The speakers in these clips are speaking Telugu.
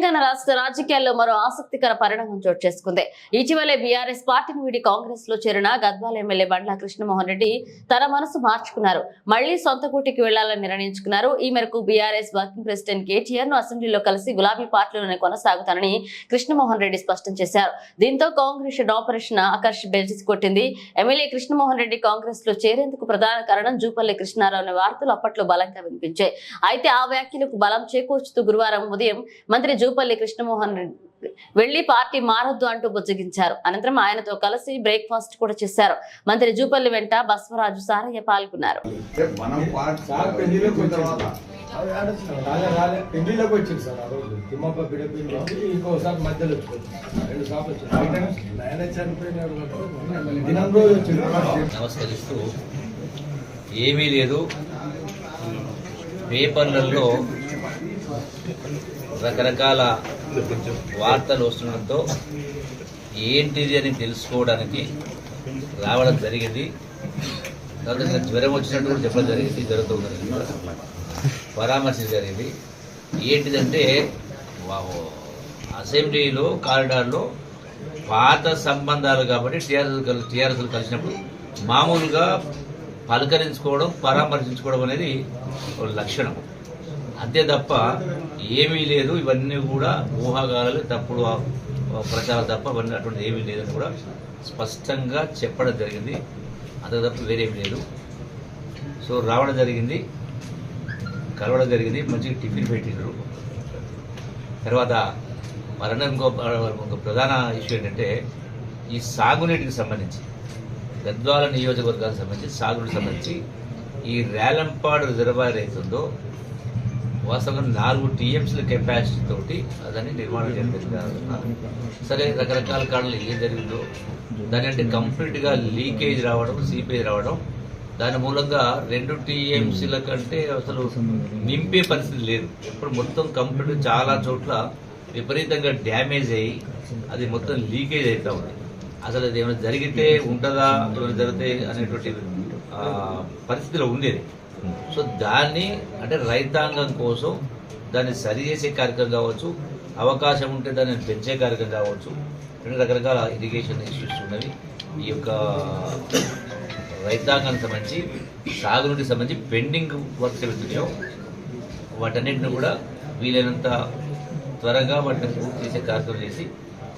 తెలంగాణ రాష్ట్ర రాజకీయాల్లో మరో ఆసక్తికర పరిణామం చోటు చేసుకుంది. ఇటీవలే బీఆర్ఎస్ పార్టీని వీడి కాంగ్రెస్లో చేరిన గద్వాల ఎమ్మెల్యే బండ్ల కృష్ణమోహన్ రెడ్డి తన మనసు మార్చుకున్నారు. మళ్ళీ సొంత కూటికి వెళ్ళాలని నిర్ణయించుకున్నారు. ఈ మేరకు బీఆర్ఎస్ వర్కింగ్ ప్రెసిడెంట్ కేటీఆర్ను అసెంబ్లీలో కలిసి గులాబీ పార్టీలోనే కొనసాగుతానని కృష్ణమోహన్ రెడ్డి స్పష్టం చేశారు. దీంతో కాంగ్రెస్ ఆపరేషన్ ఆకర్ష్ బెల్టిస్ కొట్టింది. ఎమ్మెల్యే కృష్ణమోహన్ రెడ్డి కాంగ్రెస్లో చేరేందుకు ప్రధాన కారణం జూపల్లి కృష్ణారావు అనే వార్తలు అప్పట్లో బలంగా వినిపించాయి. అయితే ఆ వ్యాఖ్యలకు బలం చేకూర్చుతూ గురువారం ఉదయం మంత్రి జూపల్లి కృష్ణమోహన్ రెడ్డి వెళ్ళి పార్టీ మారొద్దు అంటూ బుజ్జగించారు. అనంతరం ఆయనతో కలిసి బ్రేక్ఫాస్ట్ కూడా చేశారు. మంత్రి జూపల్లి వెంట బస్వరాజు సారయ్య పాల్గొన్నారు. మనం పార్ట్ సార్ పెళ్ళిలోకి వచ్చింది రాలే రాలే పెళ్ళిలోకి వచ్చింది సార్ ఆ రోజు. తిమ్మప్ప బిడపిల్లి ఇంకోసారి మధ్యలో వచ్చింది. రెండు సార్లు వచ్చింది. ఆయన చనిపోయినాడు కాబట్టి దినం రోజు వచ్చింది. నమస్కరిస్తూ ఏమీ లేదు. పేపర్లలో రకరకాల వార్తలు వస్తుండటంతో ఏంటిది అని తెలుసుకోవడానికి రావడం జరిగింది. తర్వాత జ్వరం వచ్చినట్టు కూడా చెప్పడం జరిగింది జ్వరంతో ఉన్నది. పరామర్శ జరిగింది. ఏంటిదంటే అసెంబ్లీలో కారిడార్లో పాత సంబంధాలు కాబట్టి టీఆర్ఎస్ టీఆర్ఎస్లు కలిసినప్పుడు మామూలుగా పలకరించుకోవడం పరామర్శించుకోవడం అనేది ఒక లక్షణం. అంతే తప్ప ఏమీ లేదు. ఇవన్నీ కూడా ఊహాగానాలు తప్పుడు ఆ- ప్రచారం తప్ప అవన్నీ అటువంటి ఏమీ లేదని కూడా స్పష్టంగా చెప్పడం జరిగింది. అంతే తప్ప వేరేమీ లేదు. సో రావడం జరిగింది. కలవడం జరిగింది. మంచిగా టిఫిన్ పెట్టిండ్రు. తర్వాత మరణ ఇంకో ప్రధాన ఇష్యూ ఏంటంటే ఈ సాగునీటికి సంబంధించి గద్వాల నియోజకవర్గానికి సంబంధించి సాగునీటికి సంబంధించి ఈ రేలంపాడు రిజర్వాయర్ అవుతుందో వాస్తవంగా నాలుగు టీఎంసీల కెపాసిటీ తోటి దాన్ని నిర్మాణం చేయడం సరే రకరకాల కాలంలో ఏం జరిగిందో దాని అంటే కంప్లీట్గా లీకేజ్ రావడం సీపేజ్ రావడం దాని మూలంగా రెండు టీఎంసీల కంటే అసలు నింపే పరిస్థితి లేదు. ఇప్పుడు మొత్తం కంప్లీట్ చాలా చోట్ల విపరీతంగా డ్యామేజ్ అయ్యి అది మొత్తం లీకేజ్ అవుతా ఉంది. అసలు అది ఏమైనా జరిగితే ఉంటుందా ఏమైనా జరిగితే అనేటువంటి పరిస్థితిలో ఉండేది. సో దాన్ని అంటే రైతాంగం కోసం దాన్ని సరి చేసే కార్యక్రమం కావచ్చు అవకాశం ఉంటే దాన్ని పెంచే కార్యక్రమం కావచ్చు. రెండు రకరకాల ఇరిగేషన్ ఇష్యూస్ ఉన్నవి. ఈ యొక్క రైతాంగానికి సంబంధించి సాగునీటికి సంబంధించి పెండింగ్ వర్క్స్ వెళ్తున్నాయో వాటన్నింటిని కూడా వీలైనంత త్వరగా వాటిని పూర్తి చేసే కార్యక్రమం చేసి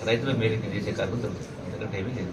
రైతుల మేలుకి చేసే కార్యక్రమం జరుగుతుంది. ఎందుకంటే ఏమీ లేదు.